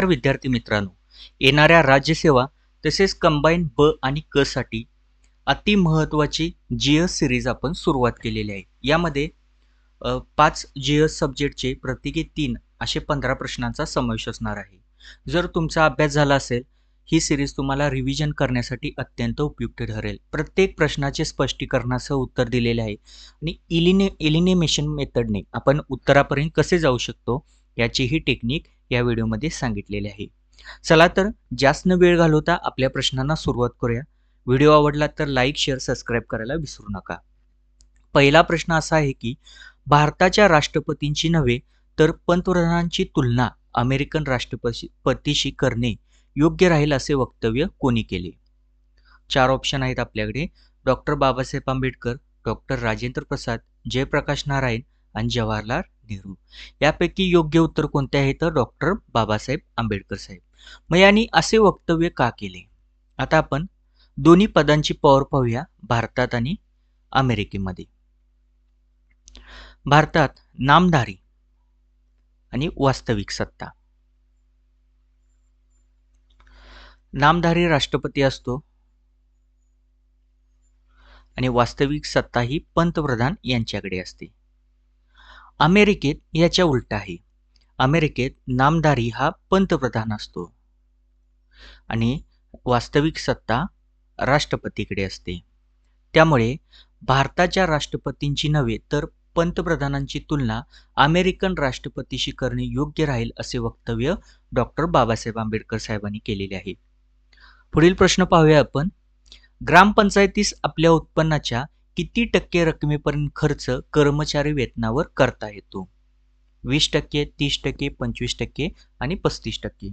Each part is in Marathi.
तर विद्यार्थी मित्रांनो येणाऱ्या राज्यसेवा तसेच कंबाईन ब आणि क साठी अति महत्त्वाची जी एस सिरीज आपण सुरुवात केलेली आहे. यामध्ये पाच जी एस सब्जेक्टचे प्रत्येकी तीन असे पंधरा प्रश्नांचा समावेश असणार आहे. जर तुमचा अभ्यास झाला असेल ही सिरीज तुम्हाला रिव्हिजन करण्यासाठी अत्यंत उपयुक्त ठरेल. प्रत्येक प्रश्नाचे स्पष्टीकरणासह उत्तर दिलेले आहे आणि इलिने इलिनेमेशन मेथडने आपण उत्तरापर्यंत कसे जाऊ शकतो याची ही टेक्निक या व्हिडिओमध्ये सांगितलेले आहे. चला तर जास्त न वेळ घालवता आपल्या प्रश्नांना सुरुवात करूया. व्हिडिओ आवडला तर लाईक शेअर सबस्क्राईब करायला विसरू नका. पहिला प्रश्न असा आहे की भारताच्या राष्ट्रपतींची नव्हे तर पंतप्रधानांची तुलना अमेरिकन राष्ट्रपतीशी करणे योग्य राहील असे वक्तव्य कोणी केले? चार ऑप्शन आहेत आपल्याकडे. डॉक्टर बाबासाहेब आंबेडकर डॉक्टर राजेंद्र प्रसाद जयप्रकाश नारायण आणि जवाहरलाल नेहरू यापैकी योग्य उत्तर कोणते आहे तर डॉक्टर बाबासाहेब आंबेडकर साहेब. मग यांनी असे वक्तव्य का केले? आता आपण दोन्ही पदांची पॉवर पाहूया भारतात आणि अमेरिकेमध्ये. भारतात नामधारी आणि वास्तविक सत्ता. नामधारी राष्ट्रपती असतो आणि वास्तविक सत्ता ही पंतप्रधान यांच्याकडे असते. अमेरिकेत याच्या उलट आहे. अमेरिकेत नामधारी हा पंतप्रधान असतो. आणि वास्तविक सत्ता राष्ट्रपतीकडे असते. त्यामुळे भारताच्या राष्ट्रपतींची नव्हे तर पंतप्रधानांची तुलना अमेरिकन राष्ट्रपतीशी करणे योग्य राहील असे वक्तव्य डॉक्टर बाबासाहेब आंबेडकर साहेबांनी केलेले आहे. पुढील प्रश्न पाहूया आपण. ग्रामपंचायतीस आपल्या उत्पन्नाच्या किती टक्के रकमेपर्यंत खर्च कर्मचारी वेतनावर करता येतो? वीस टक्के तीस टक्के पंचवीस टक्के आणि पस्तीस टक्के.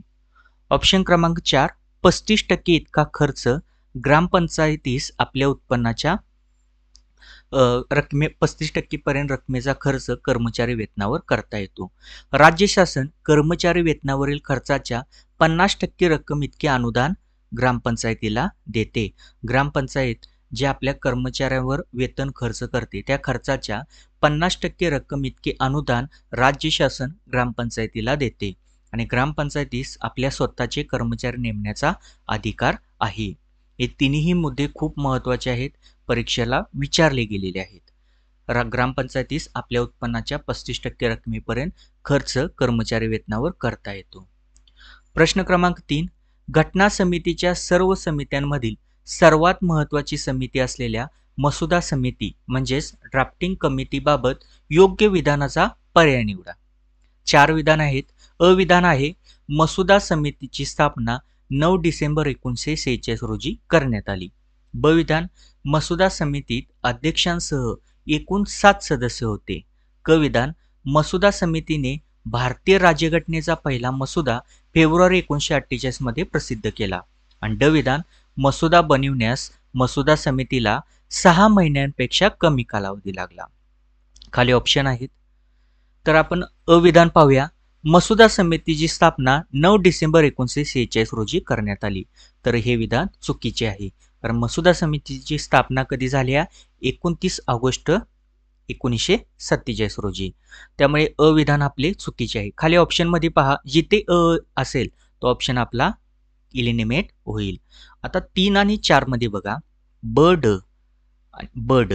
ऑप्शन क्रमांक चार पस्तीस टक्के इतका खर्च ग्रामपंचायतीस आपल्या उत्पन्नाच्या रकमे पस्तीस टक्केपर्यंत रकमेचा खर्च कर्मचारी वेतनावर करता येतो. राज्य शासन कर्मचारी वेतनावरील खर्चाच्या पन्नास टक्के रक्कम इतके अनुदान ग्रामपंचायतीला देते. ग्रामपंचायत जे आपल्या कर्मचाऱ्यांवर वेतन खर्च करते त्या खर्चाच्या पन्नास टक्के रक्कम इतके अनुदान राज्य शासन ग्रामपंचायतीला देते. आणि ग्रामपंचायतीस आपल्या स्वतःचे कर्मचारी नेमण्याचा अधिकार आहे. हे तिन्ही मुद्दे खूप महत्त्वाचे आहेत परीक्षेला विचारले गेलेले आहेत. ग्रामपंचायतीस आपल्या उत्पन्नाच्या पस्तीस टक्के रकमेपर्यंत खर्च कर्मचारी वेतनावर करता येतो. प्रश्न क्रमांक तीन घटना समितीच्या सर्व समित्यांमधील सर्वात महत्त्वाची समिती असलेल्या मसुदा समिती म्हणजेच ड्राफ्टिंग कमिटीबाबत योग्य विधानाचा पर्याय निवडा. चार विधान आहेत. अविधान आहे मसुदा समितीची स्थापना नऊ डिसेंबर एकोणीसशे सेहेचाळीस रोजी करण्यात आली. ब विधान मसुदा समितीत अध्यक्षांसह एकूण सात सदस्य होते. क विधान मसुदा समितीने भारतीय राज्यघटनेचा पहिला मसुदा फेब्रुवारी एकोणीसशे अठ्ठेचाळीसमध्ये प्रसिद्ध केला. आणि ड विधान मसुदा बनविण्यास मसुदा समितीला सहा महिन्यांपेक्षा कमी कालावधी लागला. खाली ऑप्शन आहेत. तर आपण अविधान पाहूया. मसुदा समितीची स्थापना नऊ डिसेंबर एकोणीसशे सेहेचाळीस रोजी करण्यात आली. तर हे विधान चुकीचे आहे. कारण मसुदा समितीची स्थापना कधी झाली आहे? एकोणतीस ऑगस्ट एकोणीसशे सत्तेचाळीस रोजी. त्यामुळे अविधान आपले चुकीचे आहे. खाली ऑप्शनमध्ये पहा. जिथे अ असेल तो ऑप्शन आपला इलिनिमेट होईल. आता तीन आणि चारमध्ये बघा ब ड ब ड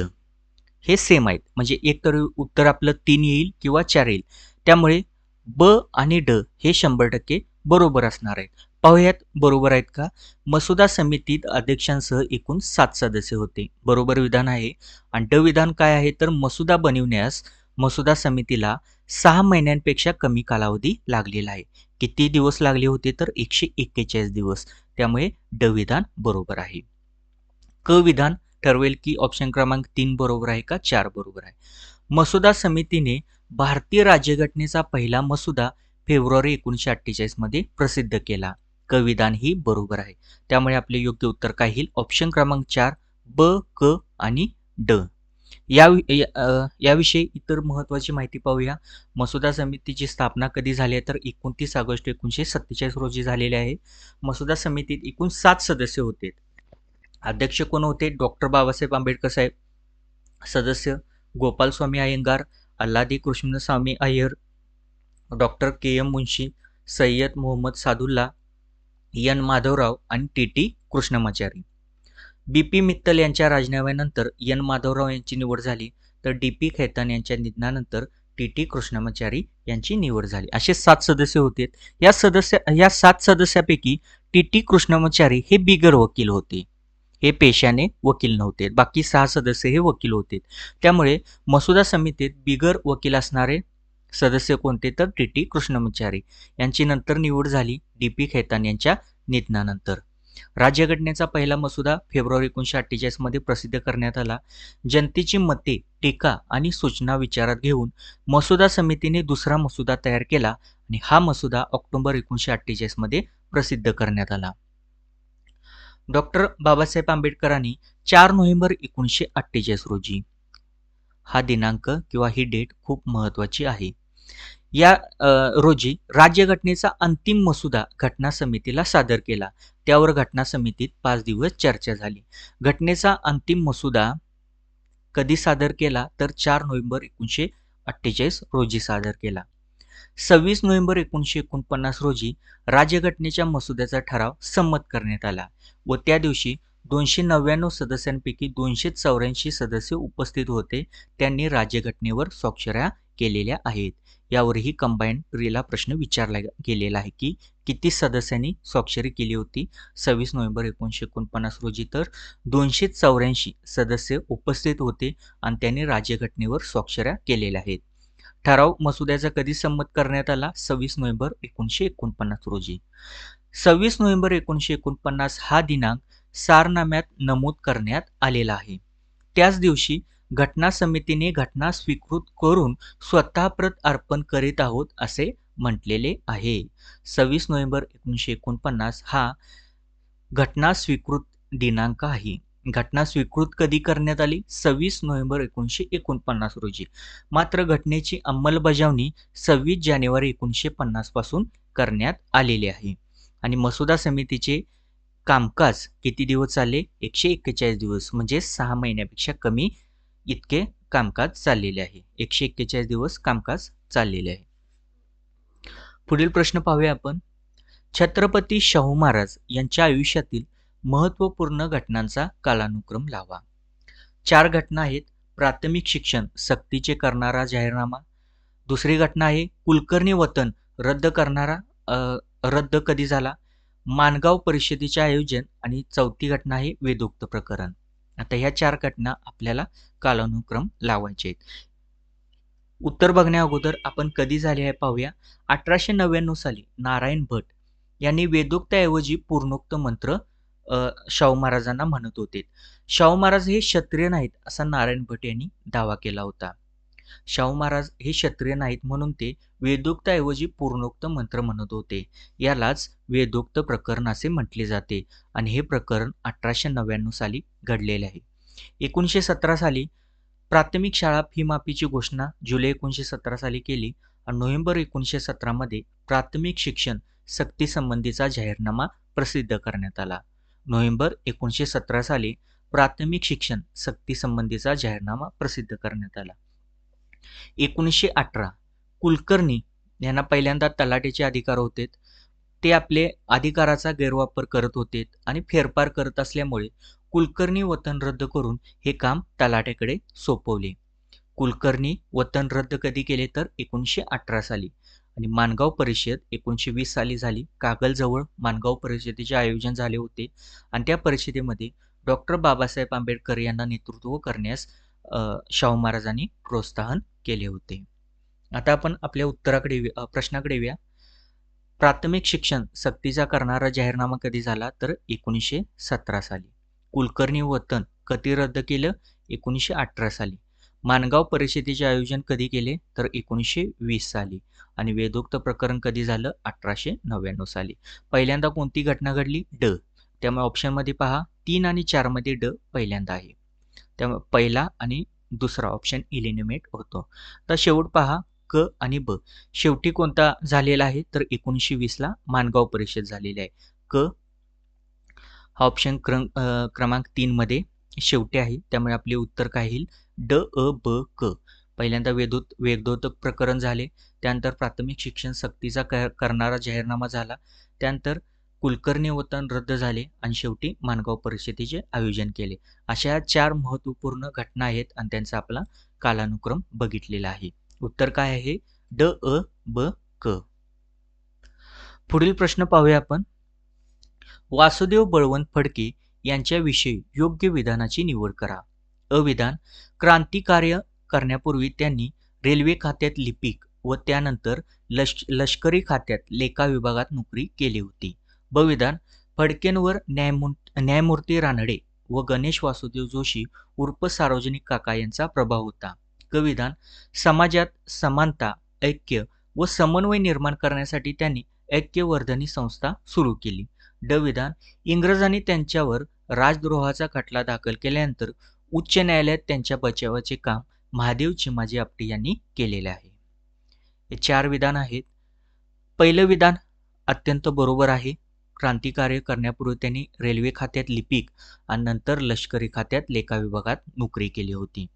हे सेम आहेत. म्हणजे एक तर उत्तर आपलं तीन येईल किंवा चार येईल. त्यामुळे ब आणि ड हे शंभर टक्के बरोबर असणार आहेत. पाहूयात बरोबर आहेत का? मसुदा समितीत अध्यक्षांसह एकूण सात सदस्य होते. बरोबर विधान आहे. आणि ड विधान काय आहे? तर मसुदा बनविण्यास मसुदा समितीला सहा महिन्यांपेक्षा कमी कालावधी लागलेला आहे. किती दिवस लागले होते तर एकशे एक्केचाळीस दिवस. त्यामुळे ड विधान बरोबर आहे. क विधान ठरवेल की ऑप्शन क्रमांक तीन बरोबर आहे का चार बरोबर आहे. मसुदा समितीने भारतीय राज्यघटनेचा पहिला मसुदा फेब्रुवारी एकोणीसशे अठ्ठेचाळीसमध्ये प्रसिद्ध केला. क विधान ही बरोबर आहे. त्यामुळे आपले योग्य उत्तर काय येईल? ऑप्शन क्रमांक चार ब क आणि ड. या या- याविषयी इतर महत्त्वाची माहिती पाहूया. मसुदा समितीची स्थापना कधी झाली आहे? तर एकोणतीस ऑगस्ट एकोणीसशे सत्तेचाळीस रोजी झालेली आहे. मसुदा समितीत एकूण सात सदस्य होते. अध्यक्ष कोण होते? डॉक्टर बाबासाहेब आंबेडकर साहेब. सदस्य Gopalaswami Ayyangar Alladi Krishnaswami Iyer doctor K M Munshi Syed Mohammad Saadulla N Madhavrao आणि T T Krishnamachari. B P Mittal यांच्या राजीनाम्यानंतर एन माधवराव यांची निवड झाली. तर डी पी खैतान यांच्या निधनानंतर टी टी कृष्णमाचारी यांची निवड झाली. असे सात सदस्य होते. या सदस्य या सात सदस्यापैकी टी टी कृष्णमाचारी हे बिगर वकील होते. हे पेशाने वकील नव्हते. बाकी सहा सदस्य हे वकील होते. त्यामुळे मसुदा समितीत बिगर वकील असणारे सदस्य कोणते? तर टी टी कृष्णमाचारी. यांची नंतर निवड झाली. डी पी खैतान यांच्या निधनानंतर. राज्यघटनेचा पहिला मसुदा फेब्रुवारी एकोणीशे अठ्ठेचाळीसमध्ये प्रसिद्ध करण्यात आला. जनतेची मते टीका आणि सूचना विचारात घेऊन मसुदा समितीने दुसरा मसुदा तयार केला आणि हा मसुदा ऑक्टोबर एकोणीसशे अठ्ठेचाळीसमध्ये प्रसिद्ध करण्यात आला. डॉक्टर बाबासाहेब आंबेडकरांनी चार नोव्हेंबर एकोणीसशे अठ्ठेचाळीस रोजी हा दिनांक किंवा ही डेट खूप महत्वाची आहे. या रोजी राज्यघटनेचा अंतिम मसुदा घटना समितीला सादर केला. त्यावर घटना समितीत पाच दिवस चर्चा झाली. घटनेचा अंतिम मसुदा कधी सादर केला? तर चार नोव्हेंबर एकोणीसशे अठ्ठेचाळीस रोजी सादर केला. सव्वीस नोव्हेंबर एकोणीसशे एकोणपन्नास रोजी राज्यघटनेच्या मसुद्याचा ठराव संमत करण्यात आला व त्या दिवशी दोनशे नव्याण्णव सदस्यांपैकी दोनशे चौऱ्याऐंशी सदस्य उपस्थित होते. त्यांनी राज्यघटनेवर स्वाक्षऱ्या केलेल्या आहेत. यावरही कंबाईंड रेला प्रश्न विचारला गेलेला आहे की किती सदस्यांनी स्वाक्षरी केली होती? सव्वीस नोव्हेंबर एकोणीसशे एकोणपन्नास रोजी तर दोनशे चौऱ्याऐंशी सदस्य उपस्थित होते आणि त्यांनी राज्यघटनेवर स्वाक्षऱ्या केलेल्या आहेत. ठराव मसुद्याचा कधी संमत करण्यात आला? सव्वीस नोव्हेंबर एकोणीसशे एकोणपन्नास रोजी. सव्वीस नोव्हेंबर एकोणीसशे एकोणपन्नास हा दिनांक सारनाम्यात नमूद करण्यात आलेला आहे. त्याच दिवशी घटना समितीने घटना स्वीकृत करून स्वतः प्रत अर्पण करीत आहोत असे म्हटलेले आहे. सव्वीस नोव्हेंबर एकोणीसशे एकोणपन्नास हा घटना स्वीकृत दिनांक आहे. घटना स्वीकृत कधी करण्यात आली? सव्वीस नोव्हेंबर एकोणीसशे एकोणपन्नास रोजी. मात्र घटनेची अंमलबजावणी सव्वीस जानेवारी एकोणीसशे पन्नासपासून करण्यात आलेली आहे. आणि मसुदा समितीचे कामकाज किती दिवस चालले? एकशे एक्केचाळीस दिवस म्हणजे सहा महिन्यापेक्षा कमी इतके कामकाज चाललेले आहे. एकशे एक्केचाळीस दिवस कामकाज चाललेले आहे. पुढील प्रश्न पाहूया आपण. छत्रपती शाहू महाराज यांच्या आयुष्यातील महत्त्वपूर्ण घटनांचा कालानुक्रम लावा. चार घटना आहेत. प्राथमिक शिक्षण सक्तीचे करणारा जाहीरनामा. दुसरी घटना आहे. कुलकर्णी वतन रद्द करणारा रद्द कधी झाला? मानगाव परिषदेचे आयोजन आणि चौथी घटना आहे वेदोक्त प्रकरण. आता ह्या चार घटना आपल्याला कालानुक्रम लावायचे आहेत. उत्तर बघण्या अगोदर आपण कधी झाले आहे पाहूया. अठराशे नव्याण्णव साली नारायण भट यांनी वेदोक्ताऐवजी पूर्णोक्त मंत्र शाहू महाराजांना म्हणत होते. शाहू महाराज हे क्षत्रिय नाहीत असा नारायण भट यांनी दावा केला होता. शाहू महाराज हे क्षत्रिय नाहीत म्हणून ते वेदोक्ताऐवजी पूर्णोक्त मंत्र म्हणत होते. यालाच वेदोक्त प्रकरण असे म्हटले जाते. आणि हे प्रकरण अठराशे नव्याण्णव साली घडलेले आहे. एकोणीसशे सतरा साली प्राथमिक शाळा फी माफीची घोषणा जुलै एकोणीसशे सतरा साली केली आणि नोव्हेंबर एकोणीसशे सतरामध्ये प्राथमिक शिक्षण सक्तीसंबंधीचा जाहीरनामा प्रसिद्ध करण्यात आला. नोव्हेंबर एकोणीसशे सतरा साली प्राथमिक शिक्षण सक्तीसंबंधीचा जाहीरनामा प्रसिद्ध करण्यात आला. एकोणीसशे अठरा कुलकर्णी यांना पहिल्यांदा तलाटेचे अधिकार होते. ते आपले अधिकाराचा गैरवापर करत होते आणि फेरफार करत असल्यामुळे कुलकर्णी वतन रद्द करून हे काम तलाट्याकडे सोपवले. कुलकर्णी वतन रद्द कधी केले तर एकोणीसशे अठरा साली आणि मानगाव परिषद एकोणीसशे वीस साली झाली. कागलजवळ मानगाव परिषदेचे आयोजन झाले होते आणि त्या परिषदेमध्ये डॉक्टर बाबासाहेब आंबेडकर यांना नेतृत्व करण्यास शाहू महाराजांनी प्रोत्साहन केले होते. आता आपण आपल्या उत्तराकडे प्रश्नाकडे येऊया. प्राथमिक शिक्षण सक्तीचा करणारा जाहीरनामा कधी झाला तर एकोणीसशे सतरा साली? कुलकर्णी वतन कधी रद्द केलं? एकोणीसशे अठरा साली. मानगाव परिषदेचे आयोजन कधी केले? तर एकोणीसशे वीस साली. आणि वेदोक्त प्रकरण कधी झालं? अठराशे नव्याण्णव साली. पहिल्यांदा कोणती घटना घडली? ड. त्यामुळे ऑप्शनमध्ये पहा. तीन आणि चारमध्ये ड पहिल्यांदा आहे. त्यामुळे पहिला आणि दुसरा ऑप्शन इलिनिमेट होतो. तर शेवट पहा. क आणि ब. शेवटी कोणता झालेला आहे? तर एकोणीसशे वीसला मानगाव परिषद झालेली आहे. क हा ऑप्शन क्रम क्रमांक तीनमध्ये शेवटी आहे. त्यामुळे आपले उत्तर काय येईल? ड अ ब क. पहिल्यांदा वेदोत वेदोतक प्रकरण झाले. त्यानंतर प्राथमिक शिक्षण सक्तीचा करणारा जाहीरनामा झाला. त्यानंतर कुलकर्णी वतन रद्द झाले आणि शेवटी माणगाव परिषदेचे आयोजन केले. अशा चार महत्त्वपूर्ण घटना आहेत आणि त्यांचा आपला कालानुक्रम बघितलेला आहे. उत्तर काय आहे? ड अ ब क. पुढील प्रश्न पाहूया आपण. वासुदेव बळवंत फडके यांच्याविषयी योग्य विधानाची निवड करा. अविधान क्रांतिकार्य करण्यापूर्वी त्यांनी रेल्वे खात्यात लिपिक व त्यानंतर लष् लष्करी खात्यात लेखा विभागात नोकरी केली होती. बविधान फडकेंवर न्यायमू न्यायमूर्ती रानडे व गणेश वासुदेव जोशी उर्फ सार्वजनिक काका यांचा प्रभाव होता. कविधान समाजात समानता ऐक्य व समन्वय निर्माण करण्यासाठी त्यांनी ऐक्यवर्धनी संस्था सुरू केली. ड विधान इंग्रजांनी त्यांच्यावर राजद्रोहाचा खटला दाखल केल्यानंतर उच्च न्यायालयात त्यांच्या बचावाचे काम महादेव चिमाजी आपटे यांनी केलेले आहे. हे चार विधान आहेत. पहिलं विधान अत्यंत बरोबर आहे. क्रांतिकार्य करण्यापूर्वी त्यांनी रेल्वे खात्यात लिपिक आणि नंतर लष्करी खात्यात लेखा विभागात नोकरी केली होती.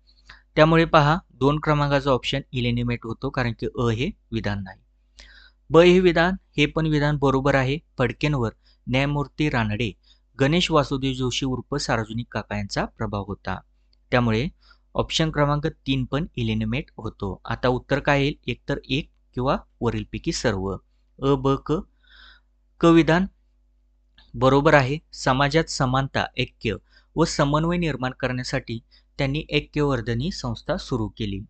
त्यामुळे पहा दोन क्रमांकाचा ऑप्शन इलिनिमेट होतो कारण की अ हे विधान नाही. ब हे विधान हे पण विधान बरोबर आहे. फडकेंवर न्यायमूर्ती रानडे गणेश वासुदेव जोशी उर्फ सार्वजनिक काका यांचा प्रभाव होता. त्यामुळे ऑप्शन क्रमांक तीन पण इलिनिमेट होतो. आता उत्तर काय येईल? एकतर एक किंवा वरीलपैकी सर्व. अ ब क. क विधान बरोबर आहे. समाजात समानता ऐक्य व समन्वय निर्माण करण्यासाठी त्यांनी ऐक्यवर्धनी संस्था सुरू केली.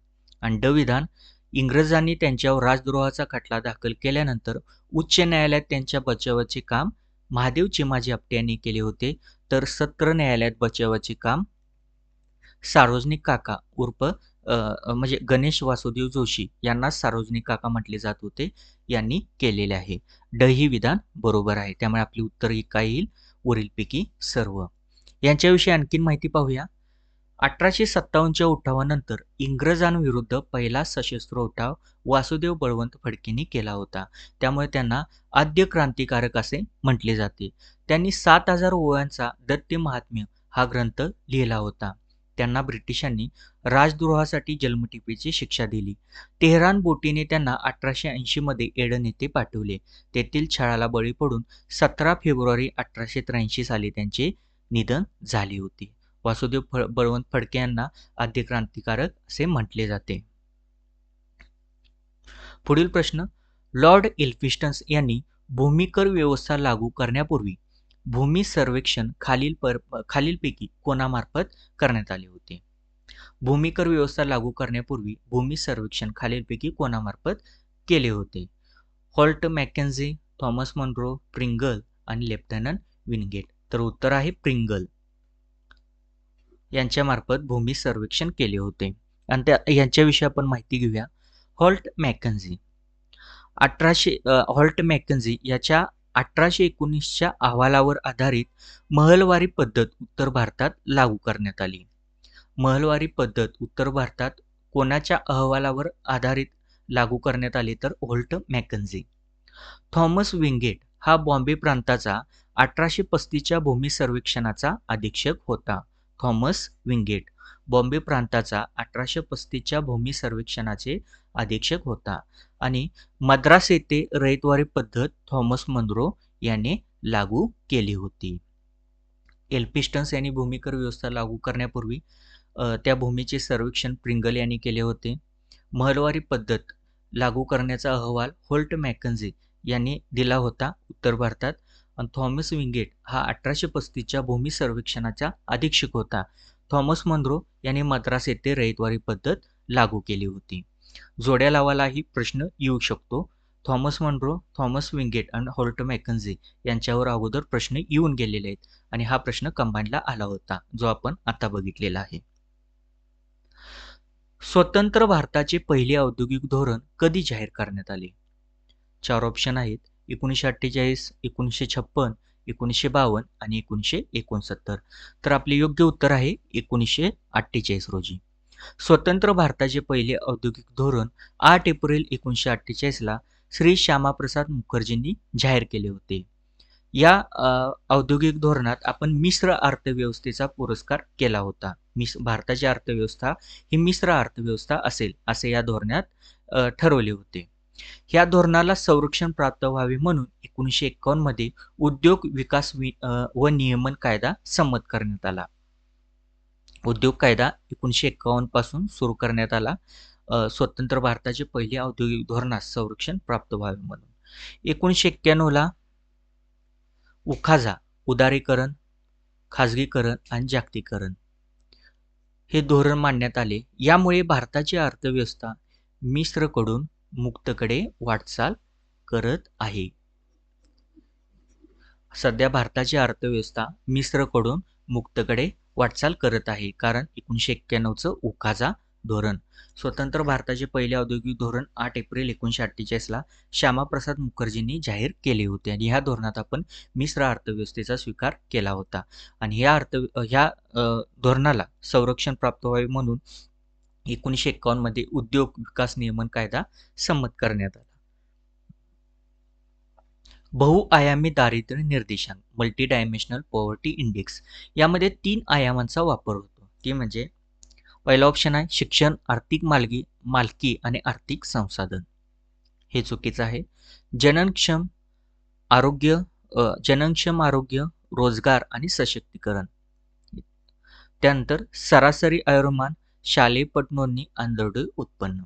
आणि ड विधान इंग्रजांनी त्यांच्यावर राजद्रोहाचा खटला दाखल केल्यानंतर उच्च न्यायालयात त्यांच्या बचावाचे काम महादेव चिमाजी आपटे यांनी केले होते तर सत्र न्यायालयात बचावाचे काम. सार्वजनिक काका उर्फ म्हणजे गणेश वासुदेव जोशी यांना सार्वजनिक काका म्हटले जात होते यांनी केलेले आहे. ड ही विधान बरोबर आहे. त्यामुळे आपली उत्तर ही काय येईल. वरीलपैकी सर्व. यांच्याविषयी आणखीन माहिती पाहूया. अठराशे सत्तावन्नच्या उठावानंतर इंग्रजांविरुद्ध पहिला सशस्त्र उठाव वासुदेव बळवंत फडकेंनी केला होता. त्यामुळे त्यांना आद्य क्रांतिकारक असे म्हटले जाते. त्यांनी सात हजार ओव्यांचा दत्त महात्म्य हा ग्रंथ लिहिला होता. त्यांना ब्रिटिशांनी राजद्रोहासाठी जन्मटिपेची शिक्षा दिली. तेहरान बोटीने त्यांना अठराशे ऐंशीमध्ये एडन येथे पाठवले. तेथील छळाला बळी पडून सतरा फेब्रुवारी अठराशे त्र्याऐंशी साली त्यांचे निधन झाले होते. वासुदेव फ बळवंत फडके यांना आद्य क्रांतिकारक असे म्हटले जाते. पुढील प्रश्न लॉर्ड इल्फिस्टन्स यांनी भूमिकर व्यवस्था लागू करण्यापूर्वी भूमी सर्वेक्षण खालील पर खालीलपैकी कोणामार्फत करण्यात आले होते? भूमिकर व्यवस्था लागू करण्यापूर्वी भूमी सर्वेक्षण खालीलपैकी कोणामार्फत केले होते? Holt Mackenzie Thomas Munro Pringle आणि लेफ्टनंट विनगेट. तर उत्तर आहे प्रिंगल. यांच्यामार्फत भूमी सर्वेक्षण केले होते. आणि त्या यांच्याविषयी आपण माहिती घेऊया. Holt Mackenzie. अठराशे हॉल्ट मॅकन्झी याच्या अठराशे एकोणीसच्या अहवालावर आधारित महलवारी पद्धत उत्तर भारतात लागू करण्यात आली. महलवारी पद्धत उत्तर भारतात कोणाच्या अहवालावर आधारित लागू करण्यात आली तर होल्ट मॅकन्झी. थॉमस विंगेट हा बॉम्बे प्रांताचा अठराशे पस्तीसच्या भूमी सर्वेक्षणाचा अधीक्षक होता. Thomas Winget. बॉम्बे प्रांताचा अठराशे पस्तीसच्या भूमी सर्वेक्षणाचे अधीक्षक होता आणि मद्रास येथे रयतवारी पद्धत थॉमस मंद्रो याने लागू केली होती. एल्पिस्टन्स यांनी भूमिकर व्यवस्था लागू करण्यापूर्वी त्या भूमीचे सर्वेक्षण प्रिंगल यांनी केले होते. महलवारी पद्धत लागू करण्याचा अहवाल होल्ट मॅकन्झी यांनी दिला होता उत्तर भारतात. आणि थॉमस विंगेट हा अठराशे पस्तीसच्या भूमी सर्वेक्षणाचा अधीक्षक होता. थॉमस मंद्रो यांनी मद्रास येथे रयतवारी पद्धत लागू केली होती. जोड्या लावालाही प्रश्न येऊ शकतो. थॉमस मंड्रो थॉमस विंगेट आणि हॉल्ट मॅकन्झी यांच्यावर अगोदर प्रश्न येऊन गेलेले आहेत आणि हा प्रश्न कंबाईनला आला होता जो आपण आता बघितलेला आहे. स्वतंत्र भारताचे पहिले औद्योगिक धोरण कधी जाहीर करण्यात आले? चार ऑप्शन आहेत. एकोणीसशे अठ्ठेचाळीस एकोणीसशे छप्पन एकोणीसशे बावन्न आणि एकोणीसशे एकोणसत्तर. तर आपले योग्य उत्तर आहे एकोणीसशे अठ्ठेचाळीस रोजी. स्वतंत्र भारताचे पहिले औद्योगिक धोरण आठ एप्रिल एकोणीसशे अठ्ठेचाळीसला श्री श्यामाप्रसाद मुखर्जींनी जाहीर केले होते. या औद्योगिक धोरणात आपण मिश्र अर्थव्यवस्थेचा पुरस्कार केला होता. मिस भारताची अर्थव्यवस्था ही मिश्र अर्थव्यवस्था असेल असे या धोरणात ठरवले होते. ह्या धोरणाला संरक्षण प्राप्त व्हावे म्हणून एकोणीसशे एकावन्नमध्ये उद्योग विकास वि- व नियमन कायदा संमत करण्यात आला. उद्योग कायदा एकोणीसशे एक्कावन्नपासून सुरू करण्यात आला. स्वतंत्र भारताचे पहिले औद्योगिक धोरणास संरक्षण प्राप्त व्हावे म्हणून. एकोणीसशे एक्क्याण्णवला उखाजा उदारीकरण खाजगीकरण आणि जागतिकीकरण हे धोरण मांडण्यात आले. यामुळे भारताची अर्थव्यवस्था मिश्रकडून मुक्तकडे वाटचाल करत आहे. सध्या भारताची अर्थव्यवस्था मिश्रकडून मुक्तकडे वाटचाल करत आहे कारण एकोणीसशे एक्क्याण्णवचं उकाजा धोरण. स्वतंत्र भारताचे पहिले औद्योगिक धोरण आठ एप्रिल एकोणीसशे अठ्ठेचाळीसला श्यामाप्रसाद मुखर्जींनी जाहीर केले होते आणि ह्या धोरणात आपण मिश्र अर्थव्यवस्थेचा स्वीकार केला होता. आणि ह्या अर्थ ह्या धोरणाला संरक्षण प्राप्त व्हावे म्हणून एकोणीसशे एक्कावन्नमध्ये उद्योग विकास नियमन कायदा संमत करण्यात आला. बहुआयामी दारिद्र्य निर्देशांक मल्टी डायमेन्शनल पॉवर्टी इंडेक्स यामध्ये तीन आयामांचा वापर होतो. ती म्हणजे पहिला ऑप्शन आहे शिक्षण आर्थिक मालकी मालकी आणि आर्थिक संसाधन. हे चुकीचं आहे. जननक्षम आरोग्य जननक्षम आरोग्य रोजगार आणि सशक्तीकरण. त्यानंतर सरासरी आयुर्मान शालेय पटनोंदणी आणि उत्पन्न.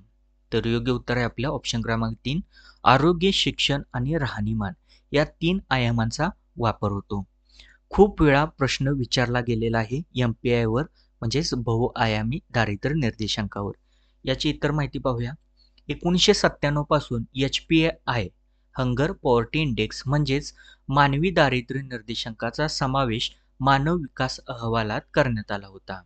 तर योग्य उत्तर आहे आपल्या ऑप्शन क्रमांक तीन आरोग्य शिक्षण आणि राहणीमान. या तीन आयामांचा वापर होतो. खूप वेळा प्रश्न विचारला गेलेला आहे एम पी आयवर म्हणजेच बहुआयामी दारिद्र्य निर्देशांकावर. याची इतर माहिती पाहूया. एकोणीसशे सत्त्याण्णवपासून H P I hunger poverty index म्हणजेच मानवी दारिद्र्य निर्देशांकाचा समावेश मानव विकास अहवालात करण्यात आला होता.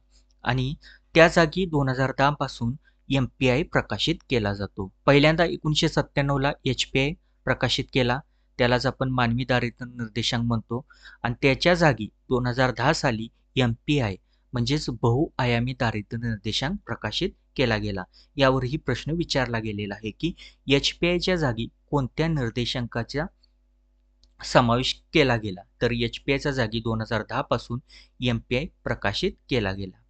आणि त्या जागी दोन हजार दहापासून एम पी आय प्रकाशित केला जातो. पहिल्यांदा एकोणीसशे सत्त्याण्णवला एच पी आय प्रकाशित केला. त्यालाच आपण मानवी दारिद्र्य निर्देशांक म्हणतो. आणि त्याच्या जागी दोन हजार दहा साली एम पी आय म्हणजेच बहुआयामी दारिद्र्य निर्देशांक प्रकाशित केला गेला. यावरही प्रश्न विचारला गेलेला आहे की एच पी आयच्या जागी कोणत्या निर्देशांकाचा समावेश केला गेला? तर एच पी आयच्या जागी दोन हजार दहापासून एम पी आय प्रकाशित केला गेला.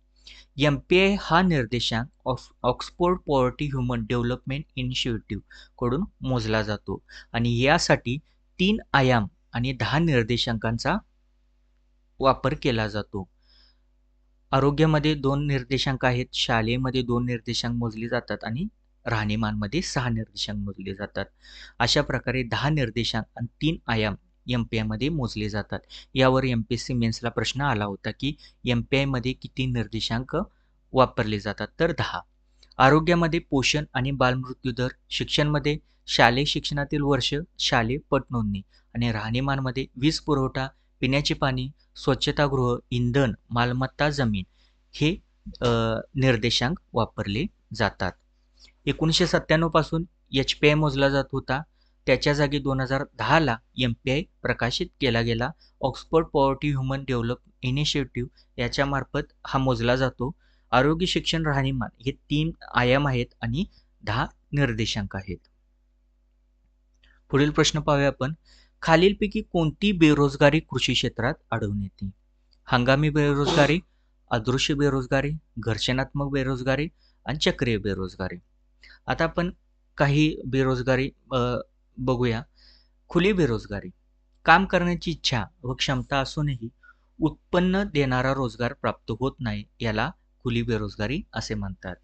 एम पी आय हा निर्देशांक ऑक्स ऑक्सफोर्ड पॉवर्टी ह्युमन डेव्हलपमेंट इनिशिएटिव्हकडून मोजला जातो. आणि यासाठी तीन आयाम आणि दहा निर्देशांकांचा वापर केला जातो. आरोग्यामध्ये दोन निर्देशांक आहेत शालेयमध्ये दोन निर्देशांक मोजले जातात आणि राहणीमानमध्ये सहा निर्देशांक मोजले जातात. अशा प्रकारे दहा निर्देशांक आणि तीन आयाम एम पी आयमध्ये मोजले जातात. यावर एम पी एस सी मेन्सला प्रश्न आला होता की एम पी आयमध्ये किती निर्देशांक वापरले जातात? तर दहा. आरोग्यामध्ये पोषण आणि बालमृत्यू दर शिक्षणमध्ये शालेय शिक्षणातील वर्ष शालेय पटनोंदणी आणि राहणीमानमध्ये वीज पुरवठा पिण्याचे पाणी स्वच्छतागृह इंधन मालमत्ता जमीन हे निर्देशांक वापरले जातात. एकोणीसशे सत्त्याण्णवपासून एच पी आय मोजला जात होता. त्याच्या जागी दोन हजार दहाला एम पी आय प्रकाशित केला गेला. Oxford poverty human develop initiative याच्यामार्फत हा मोजला जातो. आरोग्य शिक्षण राहणीमान हे तीन आयाम आहेत आणि दहा निर्देशांक आहेत. पुढील प्रश्न पाहूया आपण. खालीलपैकी कोणती बेरोजगारी कृषी क्षेत्रात आढळून येते? हंगामी बेरोजगारी अदृश्य बेरोजगारी घर्षणात्मक बेरोजगारी आणि चक्रीय बेरोजगारी. आता आपण काही बेरोजगारी बघूया. खुली बेरोजगारी. काम करण्याची इच्छा व क्षमता असूनही उत्पन्न देणारा रोजगार प्राप्त होत नाही याला खुली बेरोजगारी असे म्हणतात.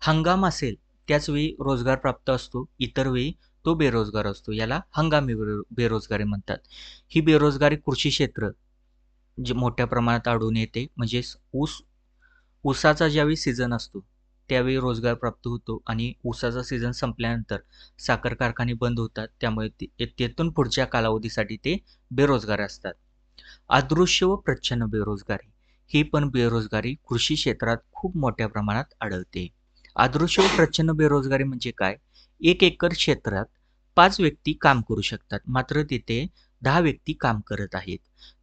हंगाम असेल त्याचवेळी रोजगार प्राप्त असतो इतर वेळी तो बेरोजगार असतो याला हंगामी बेरो- बेरोजगारी म्हणतात. ही बेरोजगारी कृषी क्षेत्र जे मोठ्या प्रमाणात आढळून येते म्हणजेच ऊस ऊसाचा ज्यावेळी सीझन असतो त्यावेळी रोजगार प्राप्त होतो आणि ऊसाचा सीझन संपल्यानंतर साखर कारखाने बंद होतात. त्यामुळे ते- तेथून पुढच्या कालावधीसाठी ते बेरोजगार असतात. अदृश्य व प्रच्छन्न बेरोजगारी ही पण बेरोजगारी कृषी क्षेत्रात खूप मोठ्या प्रमाणात आढळते. अदृश्य व प्रच्छन्न बेरोजगारी म्हणजे काय? एक एकर क्षेत्रात पाच व्यक्ती काम करू शकतात. मात्र तिथे दहा व्यक्ती काम करत आहेत.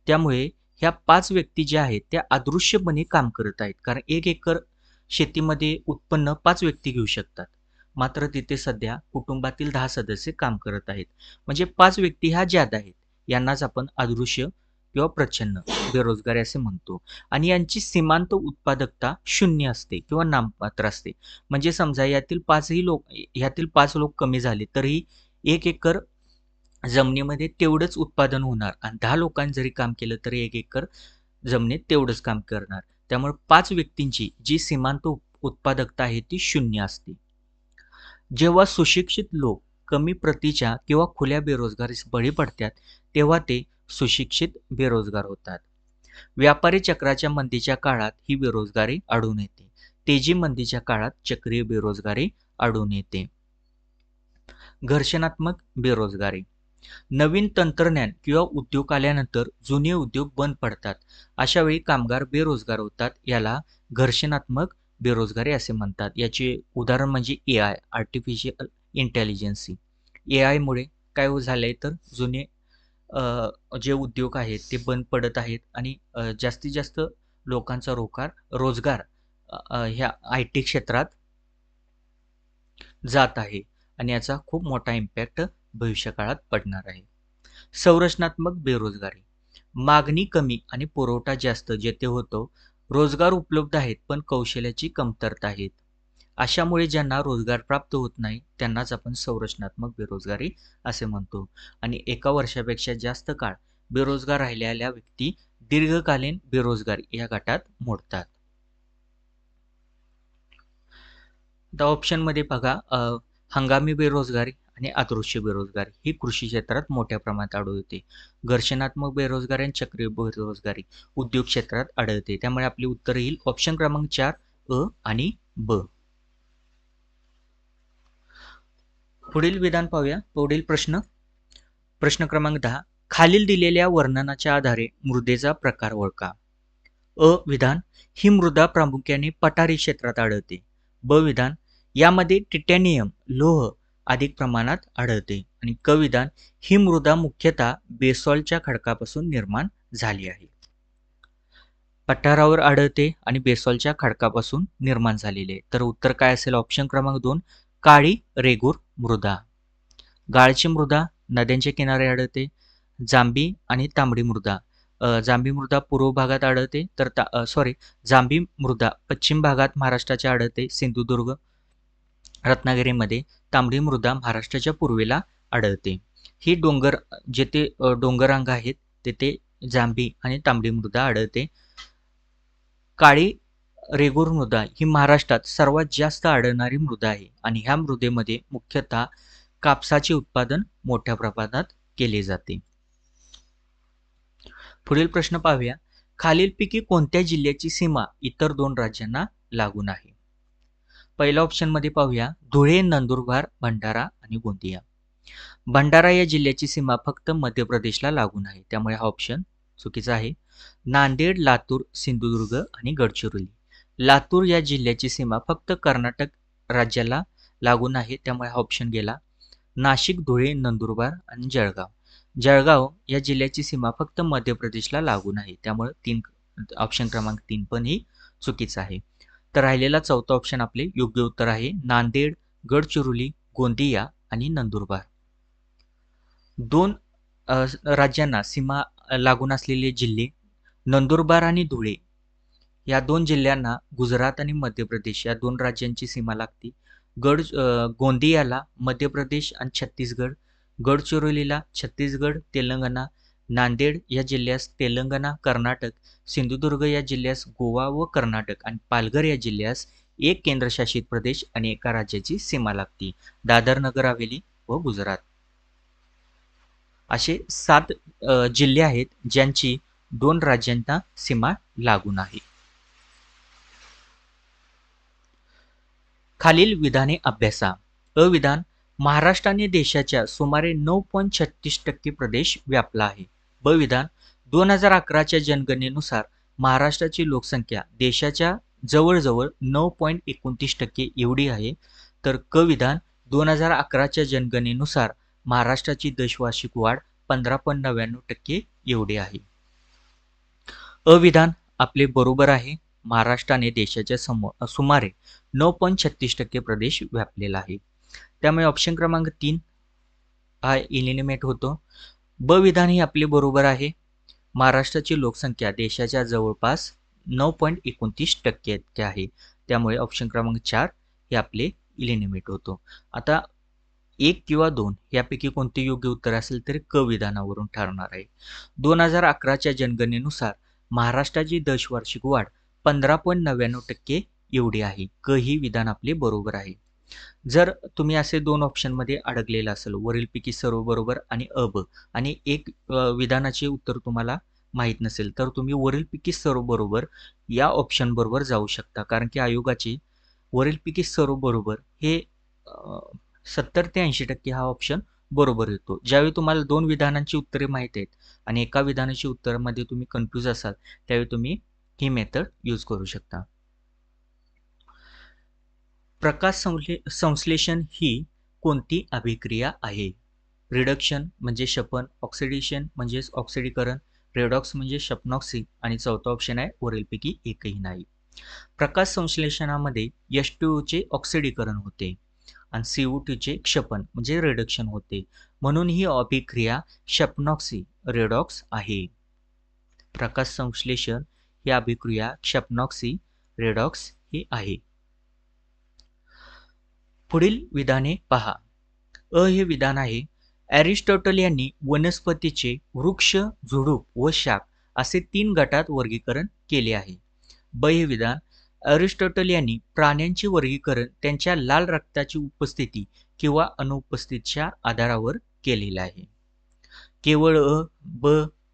त्यामुळे ह्या पाच व्यक्ती ज्या आहेत त्या अदृश्यपणे काम करत आहेत. कारण एक एकर शेतीमध्ये उत्पन्न पाच व्यक्ती घेऊ शकतात. मात्र तिथे सध्या कुटुंबातील दहा सदस्य काम करत आहेत. म्हणजे पाच व्यक्ती ह्या ज्यात आहेत यांनाच आपण अदृश्य किंवा प्रच्छन्न बेरोजगारी असे म्हणतो. आणि यांची सीमांत उत्पादकता शून्य असते किंवा नाममात्र असते. म्हणजे समजा यातील पाचही लोक यातील पाच लोक कमी झाले तरीही एक एकर जमिनीमध्ये तेवढंच उत्पादन होणार. आणि दहा लोकांनी जरी काम केलं तरी एक एकर जमिनीत तेवढंच काम करणार. त्यामुळे पाच व्यक्तींची जी सीमांत उत्पादकता आहे ती शून्य असते. जेव्हा सुशिक्षित लोक कमी प्रतीच्या किंवा खुल्या बेरोजगारीस बळी पडतात तेव्हा ते सुशिक्षित बेरोजगार होतात. व्यापारी चक्राच्या मंदीच्या काळात ही बेरोजगारी आढळून येते. तेजी मंदीच्या काळात चक्रीय बेरोजगारी आढळून येते. घर्षणात्मक बेरोजगारी नवीन तंत्रज्ञान किंवा उद्योग आल्यानंतर जुने उद्योग बंद पडतात. अशा वेळी कामगार बेरोजगार होतात याला घर्षणात्मक बेरोजगारी असे म्हणतात. याचे उदाहरण म्हणजे A I artificial intelligence A आयमुळे काय झालं झालंय तर जुने जे उद्योग आहेत ते बंद पडत आहेत आणि जास्तीत जास्त लोकांचा रोकार रोजगार ह्या आय टी क्षेत्रात जात आहे. आणि याचा खूप मोठा इम्पॅक्ट भविष्यकाळात पडणार आहे. संरचनात्मक बेरोजगारी. मागणी कमी आणि पुरवठा जास्त जेथे होतो रोजगार उपलब्ध आहेत पण कौशल्याची कमतरता आहेत. अशामुळे ज्यांना रोजगार प्राप्त होत नाही त्यांनाच आपण संरचनात्मक बेरोजगारी असे म्हणतो. आणि एका वर्षापेक्षा जास्त काळ बेरोजगार राहिलेल्या व्यक्ती दीर्घकालीन बेरोजगारी या गटात मोडतात. द ऑप्शनमध्ये बघा हंगामी बेरोजगारी. आणि अदृश्य बेरोजगारी ही कृषी क्षेत्रात मोठ्या प्रमाणात आढळते घर्षणात्मक बेरोजगारी आणि चक्रीय बेरोजगारी उद्योग क्षेत्रात आढळते. त्यामुळे आपली उत्तर येईल ऑप्शन क्रमांक चार अ आणि ब. पुढील विधान पाहूया. पुढील प्रश्न. प्रश्न क्रमांक दहा. खालील दिलेल्या वर्णनाच्या आधारे मृदेचा प्रकार ओळखा. अ विधान ही मृदा प्रामुख्याने पठारी क्षेत्रात आढळते. ब विधान यामध्ये टिटॅनियम लोह अधिक प्रमाणात आढळते आणि कविदान ही मृदा मुख्यतः बेसॉलच्या खडकापासून निर्माण झाली आहे. पठारावर आढळते आणि बेसॉलच्या खडकापासून निर्माण झालेले आहे. तर उत्तर काय असेल? ऑप्शन क्रमांक दोन काळी रेगूर मृदा. गाळची मृदा नद्यांच्या किनारे आढळते जांभी आणि तांबडी मृदा. जांभी मृदा पूर्व भागात आढळते तर सॉरी जांभी मृदा पश्चिम भागात महाराष्ट्राच्या आढळते सिंधुदुर्ग रत्नागिरीमध्ये. तांबडी मृदा महाराष्ट्राच्या पूर्वेला आढळते. ही डोंगर जेथे डोंगरांग आहेत तेथे जांभी आणि तांबडी मृदा आढळते. काळी रेगूर मृदा ही महाराष्ट्रात सर्वात जास्त आढळणारी मृदा आहे आणि ह्या मृदेमध्ये मुख्यतः कापसाचे उत्पादन मोठ्या प्रमाणात केले जाते. पुढील प्रश्न पाहूया. खालील पैकी कोणत्या जिल्ह्याची सीमा इतर दोन राज्यांना लागून आहे? पहिल्या ऑप्शनमध्ये पाहूया. धुळे नंदुरबार भंडारा आणि गोंदिया. भंडारा या जिल्ह्याची सीमा फक्त मध्य प्रदेशला लागून आहे. त्यामुळे हा ऑप्शन चुकीचा आहे. नांदेड लातूर सिंधुदुर्ग आणि गडचिरोली. लातूर या जिल्ह्याची सीमा फक्त कर्नाटक राज्याला लागून आहे. त्यामुळे हा ऑप्शन गेला. नाशिक धुळे नंदुरबार आणि जळगाव. जळगाव या जिल्ह्याची सीमा फक्त मध्य प्रदेशला लागून आहे. त्यामुळे तीन ऑप्शन क्रमांक तीन पण ही चुकीचं आहे. तर राहिलेला चौथा ऑप्शन आपले योग्य उत्तर आहे. नांदेड गडचिरोली गोंदिया आणि नंदुरबार. दोन राज्यांना सीमा लागून असलेले जिल्हे नंदुरबार आणि धुळे. या दोन जिल्ह्यांना गुजरात आणि मध्य प्रदेश या दोन राज्यांची सीमा लागते. गड गोंदियाला मध्य प्रदेश आणि छत्तीसगड गडचिरोलीला छत्तीसगड तेलंगणा नांदेड या जिल्ह्यास तेलंगणा कर्नाटक सिंधुदुर्ग या जिल्ह्यास गोवा व कर्नाटक आणि पालघर या जिल्ह्यास एक केंद्रशासित प्रदेश आणि एका राज्याची सीमा लागते. दादर नगर हवेली व गुजरात. असे सात जिल्हे आहेत ज्यांची दोन राज्यांना सीमा लागून आहे. खालील विधाने अभ्यासा. अविधान महाराष्ट्राने देशाच्या सुमारे नऊ पॉईंट छत्तीस टक्के प्रदेश व्यापला आहे. उपविधान दोन हजार अकराच्या जनगणनेनुसार महाराष्ट्राची लोकसंख्या देशाच्या जवळजवळ नऊ पॉईंट एकोणतीस टक्के एवढी आहे. तर क विधान दोन हजार अकराच्या जनगणनेनुसार महाराष्ट्राची दशवार्षिक वाढ पंधरा पॉईंट नव्याण्णव टक्के एवढी आहे. अविधान आपले बरोबर आहे. महाराष्ट्राने देशाच्या समोर सुमारे नऊ पॉईंट छत्तीस टक्के प्रदेश व्यापलेला आहे. त्यामुळे ऑप्शन क्रमांक तीन हा इलिमिनेट होतो. ब विधानही आपले बरोबर आहे. महाराष्ट्राची लोकसंख्या देशाच्या जवळपास नऊ पॉईंट एकोणतीस टक्के इतके आहे. त्यामुळे ऑप्शन क्रमांक चार हे आपले इलिनिमेट होतो. आता एक किंवा दोन यापैकी कोणते योग्य उत्तर असेल तरी क विधानावरून ठरणार आहे. दोन हजार अकराच्या जनगणनेनुसार महाराष्ट्राची दशवार्षिक वाढ पंधरा पॉईंट नव्याण्णव टक्के एवढी आहे. क ही विधान आपले बरोबर आहे. जर तुम्ही असे दोन ऑप्शनमध्ये अडकलेलं असेल वरीलपैकी सर्व बरोबर आणि अब आणि एक विधानाचे उत्तर तुम्हाला माहीत नसेल तर तुम्ही वरीलपैकी सर्व बरोबर या ऑप्शन बरोबर जाऊ शकता. कारण की आयोगाचे वरीलपैकी सर्व बरोबर हे सत्तर ते ऐंशी टक्के हा ऑप्शन बरोबर येतो. ज्यावेळी तुम्हाला दोन विधानांची उत्तरे माहीत आहेत आणि एका विधानाची उत्तरामध्ये तुम्ही कन्फ्यूज असाल त्यावेळी तुम्ही ही मेथड यूज करू शकता. प्रकाश संश्ले संश्लेषण ही कोणती अभिक्रिया आहे? रिडक्शन म्हणजे शपन ऑक्सिडेशन म्हणजेच ऑक्सिडीकरण रेडॉक्स म्हणजे शपनॉक्सी आणि चौथा ऑप्शन आहे वरीलपैकी एकही नाही. प्रकाश संश्लेषणामध्ये एस चे ऑक्सिडीकरण होते आणि सी टूचे क्षपन म्हणजे रिडक्शन होते. म्हणून ही अभिक्रिया शपनॉक्सी रेडॉक्स आहे. प्रकाश संश्लेषण ही अभिक्रिया क्षपनॉक्सी रेडॉक्स ही आहे. पुढील विधाने पहा. अ हे विधान आहे ॲरिस्टॉटल यांनी वनस्पतीचे वृक्ष झुडूप व शाक असे तीन गटात वर्गीकरण केले आहे. ब हे विधान ॲरिस्टॉटल यांनी प्राण्यांचे वर्गीकरण त्यांच्या लाल रक्ताची उपस्थिती किंवा अनुपस्थितीच्या आधारावर केलेले आहे. केवळ अ ब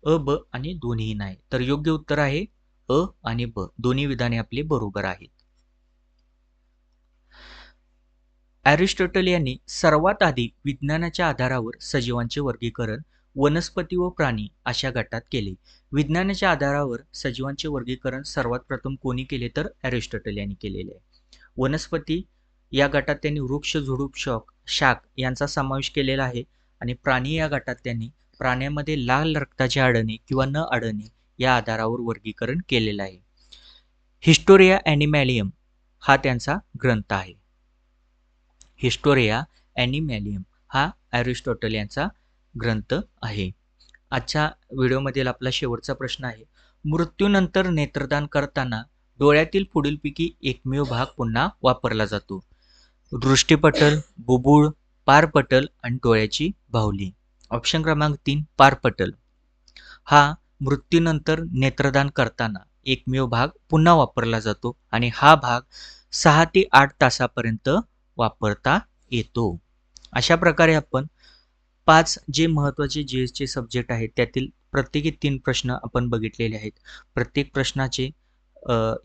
अ ब आणि दोन्ही नाही तर योग्य उत्तर आहे अ आणि ब. दोन्ही विधाने आपले बरोबर आहेत. ॲरिस्टॉटल यांनी सर्वात आधी विज्ञानाच्या आधारावर सजीवांचे वर्गीकरण वनस्पती व प्राणी अशा गटात केले. विज्ञानाच्या आधारावर सजीवांचे वर्गीकरण सर्वात प्रथम कोणी केले तर ॲरिस्टॉटल यांनी केलेले. आहे वनस्पती या गटात त्यांनी वृक्ष झुडूप शॉक शाक यांचा समावेश केलेला आहे आणि प्राणी या गटात त्यांनी प्राण्यामध्ये लाल रक्ताचे आढळणे किंवा न आढळणे या आधारावर वर्गीकरण केलेलं आहे. हिस्टोरिया ॲनिमॅलियम हा त्यांचा ग्रंथ आहे. हिस्टोरिया ॲनिमॅलियम हा ॲरिस्टॉटल यांचा ग्रंथ आहे. आजच्या व्हिडिओमधील आपला शेवटचा प्रश्न आहे मृत्यूनंतर नेत्रदान करताना डोळ्यातील पुढीलपैकी एकमेव भाग पुन्हा वापरला जातो. दृष्टीपटल बुबुळ पारपटल आणि डोळ्याची बाहुली. ऑप्शन क्रमांक तीन पारपटल. हा मृत्यूनंतर नेत्रदान करताना एकमेव भाग पुन्हा वापरला जातो आणि हा भाग सहा ते आठ तासापर्यंत वापरता येतो. अशा प्रकारे आपण पाच जे महत्त्वाचे जे चे सब्जेक्ट आहेत त्यातील प्रत्येकी तीन प्रश्न आपण बघितलेले आहेत. प्रत्येक प्रश्नाचे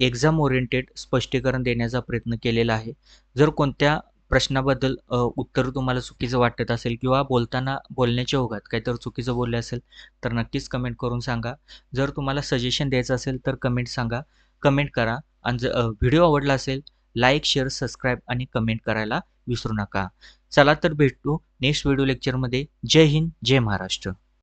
एक्झाम ओरिएंटेड स्पष्टीकरण देण्याचा प्रयत्न केलेला आहे. जर कोणत्या प्रश्नाबद्दल उत्तर तुम्हाला चुकीचं वाटत असेल किंवा बोलताना बोलण्याच्या ओघात काहीतरी चुकीचं बोलले असेल तर नक्कीच कमेंट करून सांगा. जर तुम्हाला सजेशन द्यायचं असेल तर कमेंट सांगा. कमेंट करा. आणि जर व्हिडिओ आवडला असेल लाईक शेअर सबस्क्राईब आणि कमेंट करायला विसरू नका. चला तर भेटू नेक्स्ट व्हिडिओ लेक्चरमध्ये जय हिंद जय महाराष्ट्र.